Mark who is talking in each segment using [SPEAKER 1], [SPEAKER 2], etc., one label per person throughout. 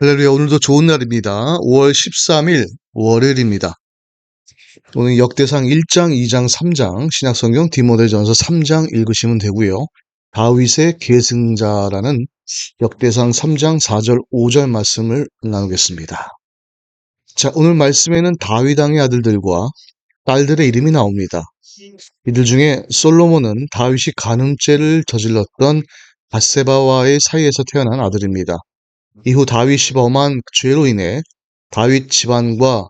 [SPEAKER 1] 할렐루야, 오늘도 좋은 날입니다. 5월 13일, 월요일입니다. 오늘 역대상 1장, 2장, 3장, 신약성경 디모데전서 3장 읽으시면 되고요. 다윗의 계승자라는 역대상 3장 4절, 5절 말씀을 나누겠습니다. 자, 오늘 말씀에는 다윗 왕의 아들들과 딸들의 이름이 나옵니다. 이들 중에 솔로몬은 다윗이 간음죄를 저질렀던 바세바와의 사이에서 태어난 아들입니다. 이후 다윗이 범한 죄로 인해 다윗 집안과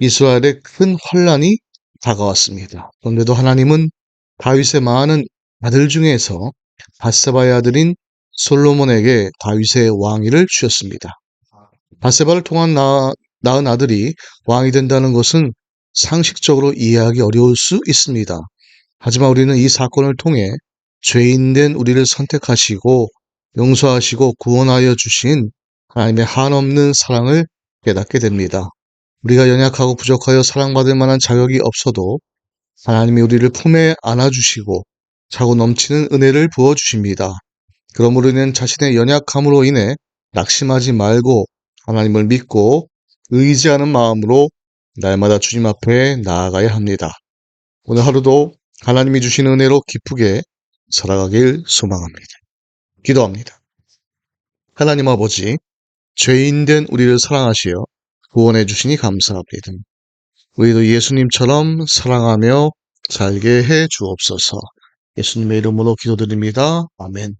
[SPEAKER 1] 이스라엘의 큰 환란이 다가왔습니다. 그런데도 하나님은 다윗의 많은 아들 중에서 바세바의 아들인 솔로몬에게 다윗의 왕위를 주셨습니다. 바세바를 통한 나, 낳은 아들이 왕이 된다는 것은 상식적으로 이해하기 어려울 수 있습니다. 하지만 우리는 이 사건을 통해 죄인된 우리를 선택하시고 용서하시고 구원하여 주신 하나님의 한없는 사랑을 깨닫게 됩니다. 우리가 연약하고 부족하여 사랑받을 만한 자격이 없어도 하나님이 우리를 품에 안아주시고 차고 넘치는 은혜를 부어주십니다. 그러므로 우리는 자신의 연약함으로 인해 낙심하지 말고 하나님을 믿고 의지하는 마음으로 날마다 주님 앞에 나아가야 합니다. 오늘 하루도 하나님이 주신 은혜로 기쁘게 살아가길 소망합니다. 기도합니다. 하나님 아버지, 죄인된 우리를 사랑하시어 구원해 주시니 감사합니다. 우리도 예수님처럼 사랑하며 살게 해 주옵소서. 예수님의 이름으로 기도드립니다. 아멘.